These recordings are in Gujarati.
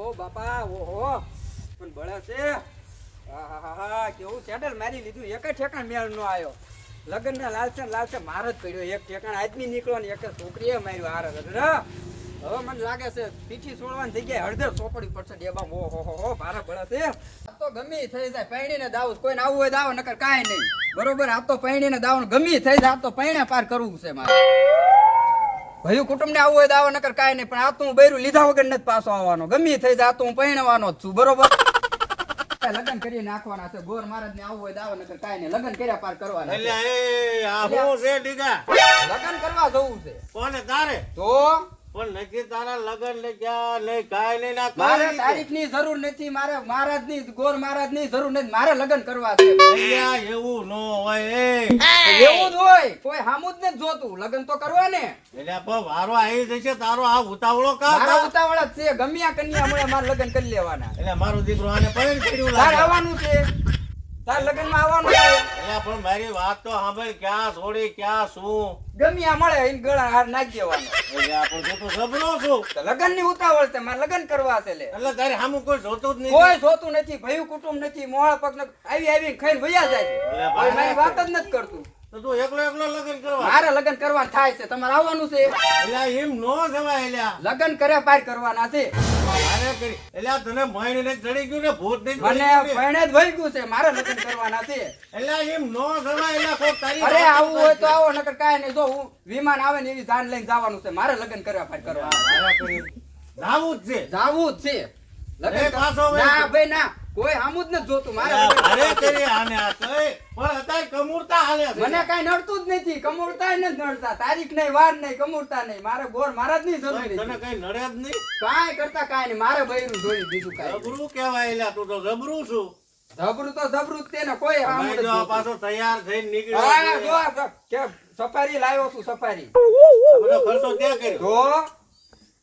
બહુ બાપા, ઓહો. પણ બળે છે. હા કેવું સેટલ મારી લીધું. એક ઠેકાણ મેળ નો આવ્યો. લગ્ન ના લાલસે લાલસે માર જ પડ્યો. એક ઠેકાણ આદમી નીકળો ને એક છોકરીએ માર્યો હાર હવે મને લાગે છે પીઠી છોડવાની જગ્યાએ હળદર ચોપડી પડશે ડેબા. ઓહો, હો હો ભારે બળે છે. તો ગમે થઈ જાય. પૈણીને દાવ. કોઈને આવું હોય દાવ, નકર કાંઈ નહીં. બરોબર? આ તો પૈણીને દાવ ગમે થઈ જાય. આ તો પૈણે પાર કરવું છે મારે. ભયું કુટુંબ ને આવું હોય દાવા નકર કાંઈ નહીં. પણ આ તો હું બૈરું લીધા વગર નથી પાછો આવવાનો. ગમે થઈ જાય તો હું પરણવાનો જ છું બરોબર? લગ્ન કરી નાખવાના છે. ગોર મહારાજ ને આવું હોય દાવા નકર કાંઈ નહીં. લગ્ન કર્યા પાર કરવાના એટલે આ હું છે ડીગા? લગ્ન કરવા જવું છે. કોને તારે? તો? પણ નથી તારા લગન ને ક્યાં નહીં કાંઈ નહીં ના મારે તારીખની જરૂર નથી મારે મહારાજની ગોર મહારાજની જરૂર નથી મારે લગ્ન કરવા છે. એવું નો હોય એવું જ હોય કોઈ હામુદ ને જોતું. લગ્ન તો કરવા ને. એટલે પણ વારો આવી જશે તારો આ ઉતાવળો કા મારા ઉતાવળ જ છે ગમ્યા કન્યા મળે મારે લગ્ન કરી લેવાના. એટલે મારો દીકરો આને પૈણ કર્યું આવવાનું છે. તાર લગનમાં આવવાનું છે. એટલે પણ મારી વાત તો સાંભળ ક્યાં છોડી ક્યાં શું? ગમ્યા મળે એને ગળા હાર નાખી દેવાનો. એટલે આપણે તું છું. લગનની ઉતાવળ છે મારે લગ્ન કરવા છે લે. એટલે તારે સામું કોઈ જોતું જ નહીં કોઈ જોતું નથી ભયું કુટુંબ નથી મોહળ પગ. આવી આવી ખાઈને ભૈયા જાય મારી વાત જ નથી કરતું. તો તું એકલો એકલો લગન કરવા. મારે લગ્ન કરવાનું થાય છે તમારે આવવાનું છે. એમ નો જવાય એટલે લગ્ન પાર કરવાના છે. મારે કરી એટલે આ તને મહિને ચડી ગયું ને ભૂત નહીં મને ચડી ગયું ને. પરણે જ વહી ગયું છે મારે લગ્ન કરવાના છે. એટલે એમ નો જવાય એટલે કોક તારી અરે આવું હોય તો આવો નકર કાંઈ નહીં. જો હું વિમાન આવે ને એવી જાન લઈને જવાનું છે મારે લગન કર્યા પાર કરવા મારે કરી. જાવું જ છે. જાવું જ છે. લગ્ન પાછો ના ભાઈ ના. કોઈ આમું જ નથી જોતું. મારે અરે. કરી આને આ તોય. પણ અત્યારે કમુરતા હાલે મને કાઈ નડતું જ નથી. કમુરતા ન નડતા. તારીખ નહીં વાર નહીં કમુરતા નહીં. મારે ગોર મારા જ નહીં જરૂર જરૂરી તને કઈ નડે જ નહીં? કાઈ કરતા કાઈ નહીં. મારે બૈરું જોઈ બીજું કાઈ જબરું કહેવાય એટલે તું તો જબરું છું. જબરું તો જબરું જ તે ને કોઈ આમ જો પાછો તૈયાર થઈને નીકળ્યો આ જો કે સફારી લાવ્યો છું સફારી. બધો ખર્ચો તે કર્યો? તો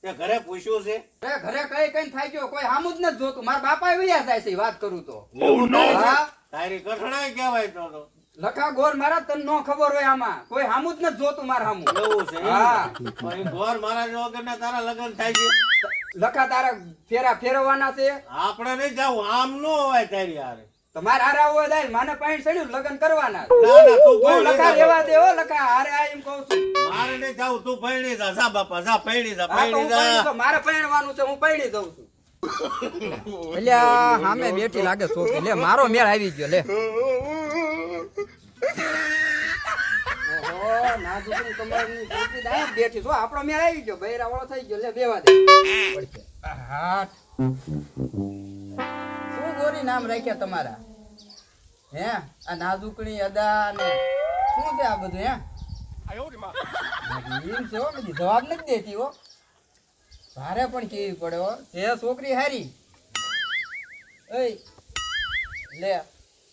તે ઘરે પૂછ્યું છે? એ ઘરે કઈ કઈ થાય ગયો? કોઈ આમ જ નથી જોતું. મારા બાપા વૈયા જાય છે વાત કરું તો. તારી- હા? કઠણાઈ કહેવાય તો તો. લખા ગોર મારા તને નો ખબર હોય આમાં. કોઈ હામું જ નથી જોતું મારા હામું. એવું છે હા. ગોર મારા ગોર ને તારા લગ્ન થાય છે? લખા તારા ફેરા ફેરવવાના છે? આપણે નહીં જાવ આમ નો હોય તારી હારે. તમારે હારા હોય દાય માને પાણી ચડ્યું લગ્ન કરવાના. ના ના તું કોઈ લખા લેવા દે હો લખા હારે આ એમ કહું છું. મારે નહીં જાવ તું પૈણી જા જા બાપા જા પૈણી જા પૈણી જા. મારે પૈણવાનું છે હું પૈણી જઉં છું. બેઠી લાગે છોકરી લે મારો મેળ આવી ગયો લે. કમરની છોકરી બેઠી છો. આપણો મેળ આવી ગયો બૈરા વાળો થઈ ગયો. લે બેવા દે. આહા. નામ રાખ્યા તમારા? હે? આ નાજુકણી અદા ને શું છે આ બધું હે? એમ છે હો બધી જવાબ નથી દેતી હો. ભારે પણ કેવી પડે હો. છે છોકરી હારી? ઓય લે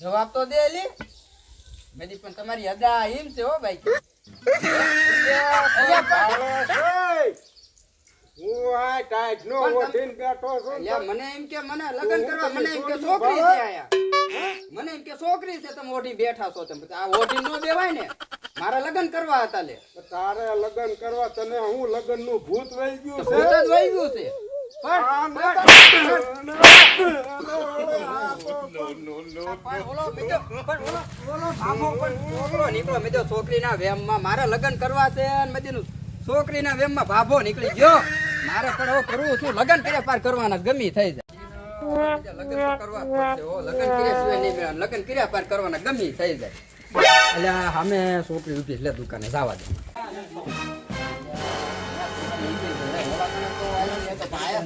જવાબ તો દે લી. મેદી પણ તમારી અદા એમ છે હો ભાઈ. મને એમ કે મને લગ્ન કરવા મને એમ કે છોકરી છે આયા. મને એમ કે છોકરી છે તમે ઓઢી બેઠા છો તમે. આ ઓઢી નો બેવાય ને. મારા લગ્ન કરવા હતા લે. તારે લગ્ન કરવા તને હું લગ્નનું ભૂત વહી ગયું ભૂત છે? જ વહી ગયું છોકરો મેં કીધું છોકરીના વેમમાં. મારે લગ્ન કરવા છે અને ના વેમમાં ભાભો નીકળી ગયો. મારે પણ હવે કરવું શું લગન કર્યા પાર કરવાના ગમી થઈ જાય. લગન કરવા. લગ્ન કર્યા સિવાય નહીં મેળ. લગન કર્યા પાર કરવાના ગમી થઈ જાય. એટલે અમે છોકરી ઉઠી છે, લે દુકાને જવા દે.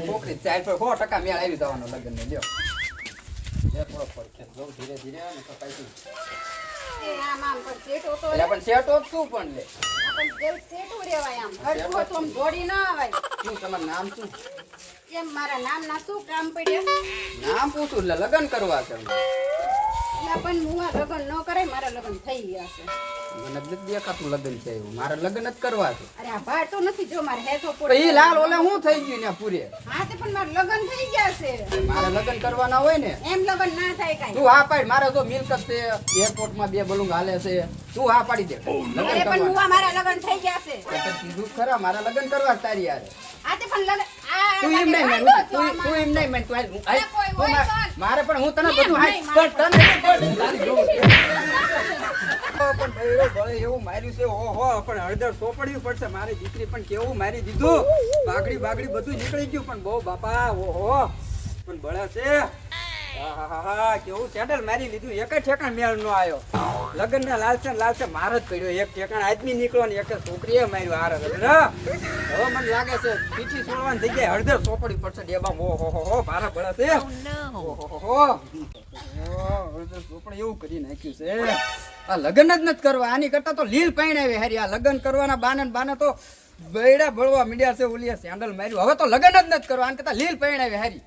છોકરી ચાર પર સો ટકા મેળ આવી જવાનો લગ્ન ને લ્યો થોડો પડખે જવું ધીરે ધીરે ને તો પણ સેટો એટલે શું પણ લે. આપણ જેવું સેટું રેવાય આમ. હરખું તો આમ દોડી ના આવાય શું તમારું નામ શું? કેમ મારા નામ ના શું કામ પડ્યા? નામ પૂછું એટલે લગ્ન કરવા છે. અમને. પણ હું આ લગ્ન ન કરાય મારા લગ્ન થઈ ગયા છે. મને નથી દેખાતું લગ્ન છે એવું. મારે લગ્ન જ કરવા છે. અરે આ ભાર તો નથી જો મારે હેઠો તો ઈ લાલ ઓલે હું થઈ ગયું ને પૂરે? હા તે પણ મારે લગ્ન થઈ ગયા છે. મારે લગ્ન કરવાના હોય ને. એમ લગ્ન ના થાય કાંઈ. તું હા પાડ મારે તો મિલકત છે એરપોર્ટમાં બે બલુંગ હાલે છે તું હા પાડી દે. અરે પણ હું મારા લગ્ન થઈ ગયા છે. કીધું ખરા મારા લગ્ન કરવા તારી યાર હા તે પણ લગ્ન તું એમ નહીં તું એમ નહીં તું. મારે પણ હું તને બધું હાઈ પણ તને એવું માર્યું છે ઓહો પણ હળદર સોપડવી પડશે. મારી દીકરી પણ કેવું મારી દીધું. બાગડી બાગડી બધું નીકળી ગયું પણ બહુ બાપા ઓહો. પણ બળે છે. કેવું સેન્ડલ મારી લીધું? એક ઠેકાણ મેળ નો આવ્યો. લગ્ન ના લાલસે લાલસે માર જ પડ્યો. એક ઠેકાણ આદમી નીકળો ને એક છોકરીએ માર્યું હારે હવે. મને લાગે છે પીછી છોડવાની જગ્યાએ હળદર ચોપડી પડશે. ડેબા ઓહો હો હો ભારે બળે છે. હળદર સોપડી એવું કરી નાખ્યું છે. આ લગ્ન જ નથી કરવા. આની કરતા તો લીલ પૈણાવી હારી. આ લગ્ન કરવાના બાને બાને તો બૈડા બળવા મીડિયા છે ઓલિયા સેન્ડલ માર્યું. હવે તો લગ્ન જ નથી કરવા. આની કરતા લીલ પૈણાવી હારી.